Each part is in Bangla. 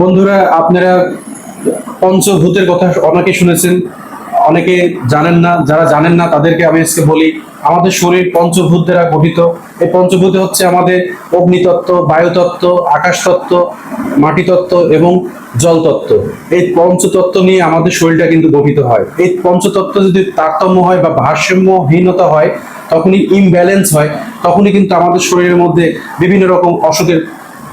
বন্ধুরা, আপনারা পঞ্চভূতের কথা অনেকে শুনেছেন, অনেকে জানেন না, যারা জানেন না তাদেরকে আমি আজকে বলি, আমাদের শরীর পঞ্চভূত দ্বারা গঠিত। এই পঞ্চভূত হচ্ছে আমাদের অগ্নিতত্ত্ব, বায়ুতত্ত্ব, আকাশতত্ত্ব, মাটিতত্ত্ব এবং জলতত্ত্ব। এই পঞ্চতত্ত্ব নিয়ে আমাদের শরীরটা কিন্তু গঠিত হয়। এই পঞ্চতত্ত্ব যদি তারতম্য হয় বা ভারসাম্যহীনতা হয়, তখনই ইমব্যালেন্স হয়, তখনই কিন্তু আমাদের শরীরের মধ্যে বিভিন্ন রকম অসুখের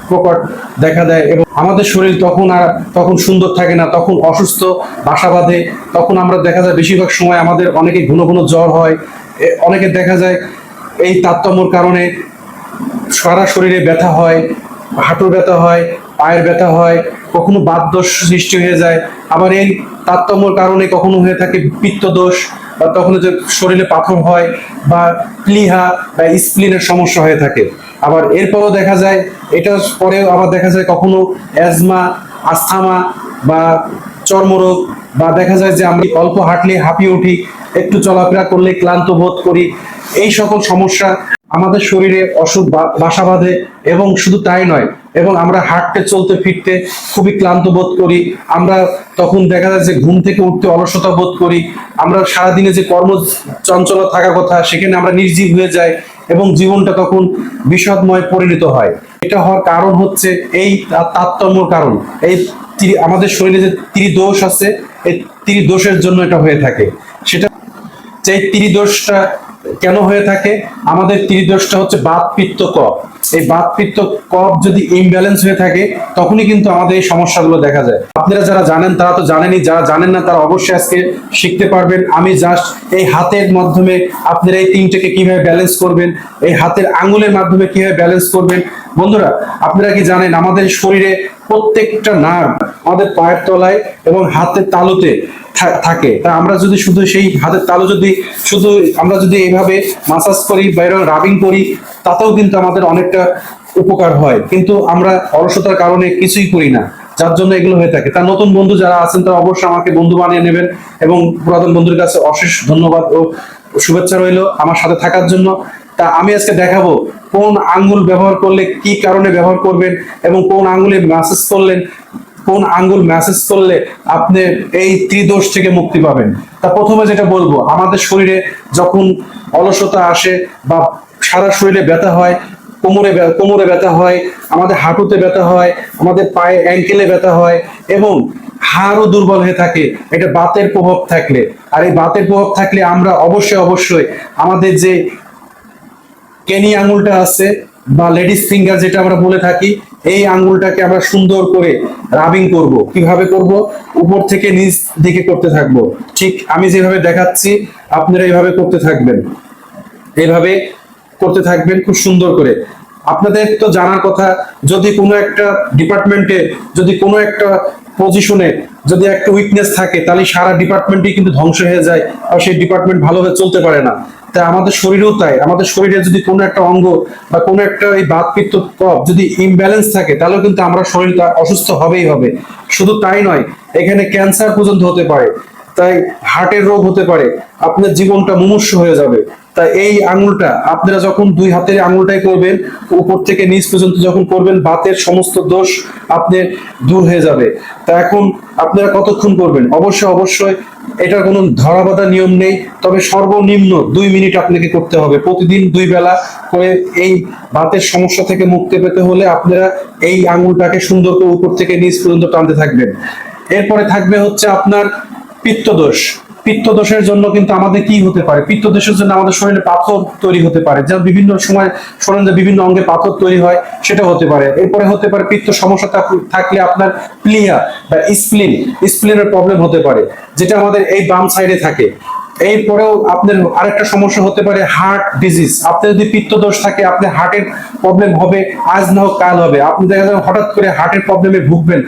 প্রকট দেখা দেয় এবং আমাদের শরীর তখন আর তখন সুন্দর থাকে না, তখন অসুস্থ, বাসা বাঁধে, তখন আমরা দেখা যায় বেশিরভাগ সময় আমাদের অনেকে ঘন ঘন জ্বর হয় অনেকের দেখা যায় এই তারতম্যর কারণে সারা শরীরে ব্যথা হয়, হাঁটুর ব্যথা হয়, পায়ের ব্যথা হয়, কখনো বাতদোষ সৃষ্টি হয়ে যায়, আবার এই তারতম্যর কারণে কখনো হয়ে থাকে পিত্তদোষ বা তখন যে শরীরে পাথর হয় বা প্লিহা বা স্প্লিনের সমস্যা হয়ে থাকে। আবার এরপরও দেখা যায়, এটার পরেও আবার দেখা যায় কখনো অ্যাজমা আস্থামা বা চর্মরোগ বা দেখা যায় যে আমি অল্প হাঁটলে হাঁপিয়ে উঠি, একটু চলাফেরা করলে ক্লান্ত বোধ করি, এই সকল সমস্যা আমাদের শরীরে অসুখ বাসা বাঁধে এবং শুধু তাই নয়, এবং আমরা হাঁটতে, চলতে, ফিরতে খুবই ক্লান্ত বোধ করি, আমরা তখন দেখা যায় যে ঘুম থেকে উঠতে অলসতা বোধ করি, আমরা সারাদিনে যে কর্ম চঞ্চলা থাকার কথা সেখানে আমরা নির্জীব হয়ে যাই এবং জীবনটা তখন বিষাদময় পরিণত হয়। এটা হওয়ার কারণ হচ্ছে এই তারতম্যর কারণ। এই আমাদের শরীরে যে ত্রিদোষ আছে, এই ত্রিদোষের জন্য এটা হয়ে থাকে। সেটা যে ত্রিদোষটা কেন হয়ে থাকে? আমাদের ত্রিদোষটা হচ্ছে বাদ পিত্ত কফ। এই বাত পিত্ত কফ যদি ইমব্যালেন্স হয়ে থাকে, তখনই কিন্তু আমাদের এই সমস্যাগুলো দেখা যায়। আপনারা যারা জানেন, তারা তো জানেনই, যারা জানেন না, তারা অবশ্যই আজকে শিখতে পারবেন। আমি জাস্ট এই হাতের মাধ্যমে আপনারা এই তিনটাকে কীভাবে ব্যালেন্স করবেন, এই হাতের আঙ্গুলের মাধ্যমে কীভাবে ব্যালেন্স করবেন। বন্ধুরা, আপনারা কি জানেন, আমাদের শরীরে প্রত্যেকটা নার্ভ আমাদের পায়ের তলায় এবং হাতের তালুতে থাকে। তা আমরা যদি শুধু সেই হাতের তালু যদি শুধু আমরা যদি এইভাবে মাসাজ করি বা এরকম রাবিং করি, তাতেও কিন্তু আমাদের অনেকটা উপকার হয়। কিন্তু আমরা অলসতার কারণে কিছুই করি না। যার জন্য এগুলো হয়ে থাকে। তার নতুন বন্ধু যারা আছেন, তারা অবশ্যই আমাকে বন্ধু বানিয়ে নেবেন এবং পুরাতন বন্ধুর কাছে অশেষ ধন্যবাদ ও শুভেচ্ছা রইল আমার সাথে থাকার জন্য। তা আমি আজকে দেখাবো কোন আঙ্গুল ব্যবহার করলে কি কারণে ব্যবহার করবেন এবং কোন আঙ্গুলে ম্যাসেজ করলেন, কোন আঙ্গুল ম্যাসেজ করলে আপনি এই ত্রিদোষ থেকে মুক্তি পাবেন। তা প্রথমে যেটা বলব, আমাদের শরীরে যখন অলসতা আসে বা সারা শরীরে ব্যথা হয় কোমরে কোমরে ব্যথা হয়, আমাদের হাঁটুতে ব্যথা হয়, আমাদের পায়ে অ্যাঙ্কেলে ব্যথা হয় এবং হাড়ও দুর্বল হয়ে থাকে। এটা বাতের প্রভাব থাকলে। আর এই বাতের প্রভাব থাকলে আমরা অবশ্যই অবশ্যই আমাদের যে কেনি আঙুলটা আছে বা লেডিস ফিঙ্গার যেটা আমরা বলে থাকি, এই আঙ্গুলটাকে আমরা সুন্দর করে রাবিং করব। কীভাবে করব? উপর থেকে নিচ দিকে করতে থাকব। ঠিক আমি যেভাবে দেখাচ্ছি, আপনারা এইভাবে করতে থাকবেন। এইভাবে করতে থাকবেন খুব সুন্দর করে। আপনাদের তো জানার কথা, যদি কোনো একটা ডিপার্টমেন্টে, যদি কোনো একটা পজিশনে যদি একটা উইকনেস থাকে, তাহলে সারা ডিপার্টমেন্টই কিন্তু ধ্বংস হয়ে যায় আর সেই ডিপার্টমেন্ট ভালোভাবে চলতে পারে না। তাই আমাদের শরীরেও তাই। আমাদের শরীরে যদি কোনো একটা অঙ্গ বা কোনো একটা এই বাত পিত্ত কফ যদি ইমব্যালেন্স থাকে, তাহলেও কিন্তু আমরা শরীরটা অসুস্থ হবেই হবে। শুধু তাই নয়, এখানে ক্যান্সার পর্যন্ত হতে পারে, তাই হার্টের রোগ হতে পারে, আপনার জীবনটা মুমূর্ষ হয়ে যাবে। তাই এই আঙুলটা, আপনারা যখন দুই হাতের আঙুলটাই করবেন, উপর থেকে নিচ পর্যন্ত যখন করবেন, বাতের সমস্ত দোষ আপনার দূর হয়ে যাবে। তা এখন আপনারা কতক্ষণ করবেন? অবশ্যই অবশ্যই এটার কোনো ধরাবাধা নিয়ম নেই, তবে সর্বনিম্ন দুই মিনিট আপনাকে করতে হবে। প্রতিদিন দুই বেলা করে এই বাতের সমস্যা থেকে মুক্তি পেতে হলে আপনারা এই আঙুলটাকে সুন্দর করে উপর থেকে নিচ পর্যন্ত টানতে থাকবেন। এরপরে থাকবে হচ্ছে আপনার পিত্তদোষ। পিত্তদোষের জন্য কিন্তু আমাদের কি হতে পারে? পিত্তদোষের জন্য আমাদের শরীরে পাথর তৈরি হতে পারে। যা বিভিন্ন সময় শরীরে বিভিন্ন অঙ্গে পাথর তৈরি হয় সেটা হতে পারে। এরপরে হতে পারে পিত্ত সমস্যা থাকলে আপনার প্লিয়া বা স্প্লিন, স্প্লিনের প্রবলেম হতে পারে, যেটা আমাদের এই বাম সাইডে থাকে। এরপরেও আপনার আরেকটা সমস্যা হতে পারে হার্ট ডিজিজ আপনার যদি পিত্তদোষ থাকে, আপনার হার্টের প্রবলেম হবে, আজ না হোক কাল হবে। আপনি দেখা যাবে হঠাৎ করে হার্টের প্রবলেমে ভুগবেন।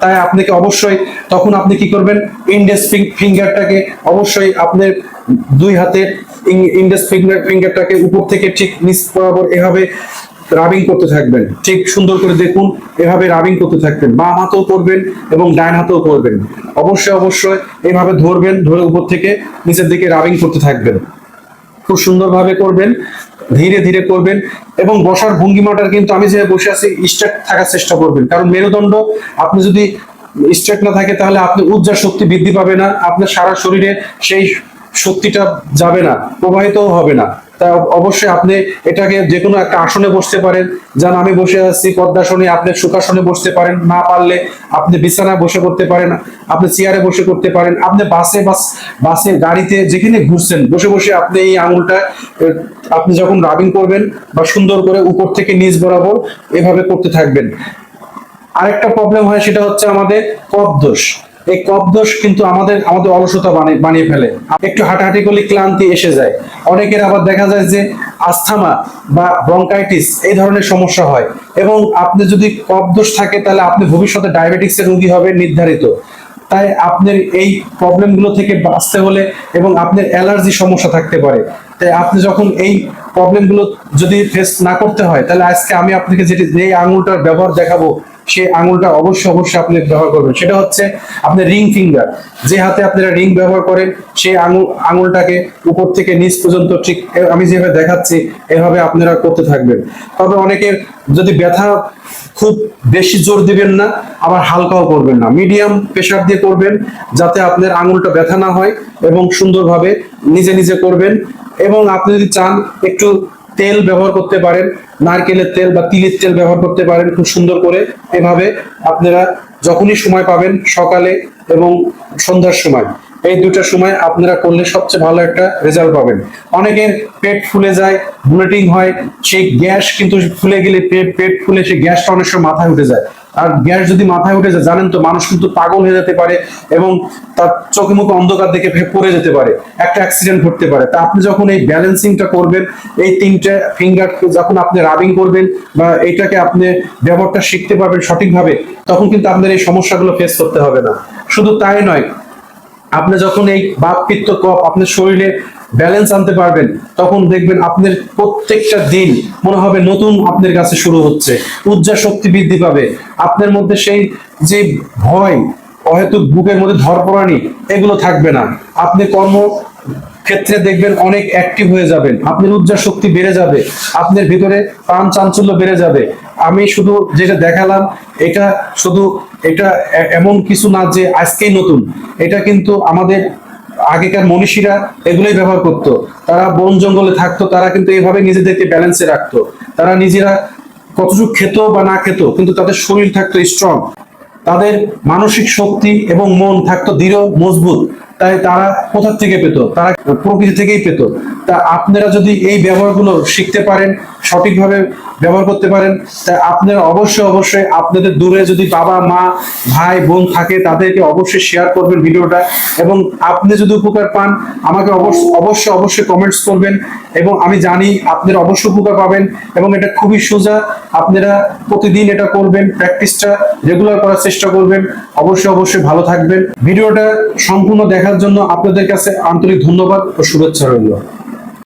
তাই আপনাকে অবশ্যই তখন আপনি কি করবেন? ইন্ডেক্স ফিঙ্গারটাকে অবশ্যই আপনার দুই হাতে ইন্ডেক্স ফিঙ্গার ফিঙ্গারটাকে উপর থেকে ঠিক নিচ বরাবর এভাবে রাবিং করতে থাকবেন। ঠিক সুন্দর করে দেখুন, এভাবে রাবিং করতে থাকবেন। বাম হাতেও করবেন এবং ডান হাতেও করবেন। অবশ্যই অবশ্যই এভাবে ধরবেন, ধরে উপর থেকে নিচের দিকে রাবিং করতে থাকবেন। খুব সুন্দরভাবে করবেন, ধীরে ধীরে করবেন এবং বসার ভঙ্গিমাটার কিন্তু আমি যে বসে আছি স্ট্রেট থাকার চেষ্টা করবেন। কারণ মেরুদণ্ড, আপনি যদি স্ট্রেট না থাকে, তাহলে আপনি উর্জার শক্তি বৃদ্ধি পাবে না। আপনার সারা শরীরে সেই শক্তিটা যাবে না, প্রবাহিতও হবে না। তা অবশ্যই আপনি এটাকে যে কোনো একটা আসনে বসতে পারেন। যেন আমি বসে আছি পদ্মাসনে আপনি সুখাসনে বসতে পারেন। না পারলে আপনি বিছানায় বসে করতে পারেন, আপনি চেয়ারে বসে করতে পারেন। আপনি বাসে, বাস, বাসে, গাড়িতে যেখানে ঘুরছেন, বসে বসে আপনি এই আঙুলটা আপনি যখন রাবিং করবেন বা সুন্দর করে উপর থেকে নিচ বরাবর এভাবে করতে থাকবেন। আরেকটা প্রবলেম হয় সেটা হচ্ছে আমাদের কফ দোষ। এই কফ দোষ কিন্তু আমাদের আমাদের অলসতা বানিয়ে ফেলে। একটু হাঁটাহাঁটি করলে ক্লান্তি এসে যায়। অনেকের আবার দেখা যায় যে আস্থামা বা ব্রঙ্কাইটিস এই ধরনের সমস্যা হয়। এবং আপনি যদি কফ দোষ থাকে, তাহলে আপনি ভবিষ্যতে ডায়াবেটিক্সের রোগী হবে নির্ধারিত। তাই আপনার এই প্রবলেমগুলো থেকে বাঁচতে হলে এবং আপনার অ্যালার্জি সমস্যা থাকতে পারে। তাই আপনি যখন এই প্রবলেমগুলো যদি ফেস না করতে হয়, তাহলে আজকে আমি আপনাকে যেটি যে আঙুলটার ব্যবহার দেখাবো সেই আঙুলটা অবশ্যই অবশ্যই আপনি ব্যবহার করবেন। সেটা হচ্ছে আপনার রিং ফিঙ্গার যে হাতে আপনারা রিং ব্যবহার করেন সেই আঙুল, আঙুলটাকে উপর থেকে নিচ পর্যন্ত ঠিক আমি যেভাবে দেখাচ্ছি, এভাবে আপনারা করতে থাকবেন। তবে অনেকের যদি ব্যথা খুব বেশি জোর দিবেন না, আবার হালকাও করবেন না। মিডিয়াম প্রেশার দিয়ে করবেন, যাতে আপনার আঙুলটা ব্যথা না হয় এবং সুন্দরভাবে নিজে নিজে করবেন। এবং আপনি যদি চান একটু তেল ব্যবহার করতে পারেন, নারকেলের তেল বা তিলের তেল ব্যবহার করতে পারেন খুব সুন্দর করে। এভাবে আপনারা যখনই সময় পাবেন সকালে এবং সন্ধ্যার সময়, এই দুটো সময় আপনারা করলে সবচেয়ে ভালো একটা রেজাল্ট পাবেন। অনেকের পেট ফুলে যায় বুলেটিং হয়, সেই গ্যাস কিন্তু ফুলে গেলে, পেট পেট ফুলে সেই গ্যাসটা অনেক সময় মাথায় উঠে যায়। আর গ্যাস যদি মাথায় উঠে যায়, জানেন তো মানুষ কিন্তু পাগল হয়ে যেতে পারে এবং তার চোখে মুখে অন্ধকার দেখে পড়ে যেতে পারে, একটা অ্যাক্সিডেন্ট ঘটতে পারে। তা আপনি যখন এই ব্যালেন্সিংটা করবেন, এই তিনটে ফিঙ্গার যখন আপনি রাবিং করবেন বা এইটাকে আপনি ব্যবহারটা শিখতে পারবেন সঠিকভাবে, তখন কিন্তু আপনার এই সমস্যাগুলো ফেস করতে হবে না। শুধু তাই নয়, আপনি যখন এই বাপ পিত্ত কপ আপনার শরীরে ব্যালেন্স আনতে পারবেন। তখন দেখবেন আপনার প্রত্যেকটা দিন মনে হবে নতুন আপনার কাছে শুরু হচ্ছে। উর্জা শক্তি বৃদ্ধি পাবে। আপনার মধ্যে সেই যে ভয়, হয়তো বুকের মধ্যে ধরপড়ানি, এগুলো থাকবে না। আপনি কর্ম ক্ষেত্রে দেখবেন অনেক অ্যাক্টিভ হয়ে যাবেন। আপনার উর্জা শক্তি বেড়ে যাবে। আপনার ভিতরে প্রাণ চাঞ্চল্য বেড়ে যাবে। আমি শুধু যেটা দেখালাম, এটা শুধু, এটা এমন কিছু না যে আজকেই নতুন। এটা কিন্তু আমাদের আগেকার মনীষীরা এগুলোই ব্যবহার করতো। তারা বন জঙ্গলে থাকতো, তারা কিন্তু এইভাবে নিজেদেরকে ব্যালেন্সে রাখতো। তারা নিজেরা কতটুকু খেত বা না খেত, কিন্তু তাদের শরীর থাকতো স্ট্রং তাদের মানসিক শক্তি এবং মন থাকতো দৃঢ়, মজবুত। তাই তারা কোথা থেকে পেত? তারা প্রকৃতি থেকেই পেত। তা আপনারা যদি এই ব্যবহারগুলো শিখতে পারেন, সঠিকভাবে ব্যবহার করতে পারেন। তা আপনারা অবশ্যই অবশ্যই আপনাদের দূরে যদি বাবা, মা, ভাই, বোন থাকে, তাদেরকে অবশ্যই শেয়ার করবেন ভিডিওটা। এবং আপনি যদি উপকার পান, আমাকে অবশ্যই অবশ্যই কমেন্টস করবেন। এবং আমি জানি আপনারা অবশ্যই উপকার পাবেন। এবং এটা খুবই সোজা, আপনারা প্রতিদিন এটা করবেন প্র্যাকটিসটা রেগুলার করার চেষ্টা করবেন। অবশ্যই অবশ্যই ভালো থাকবেন। ভিডিওটা সম্পূর্ণ দেখার জন্য আপনাদের কাছে আন্তরিক ধন্যবাদ ও শুভেচ্ছা রইল।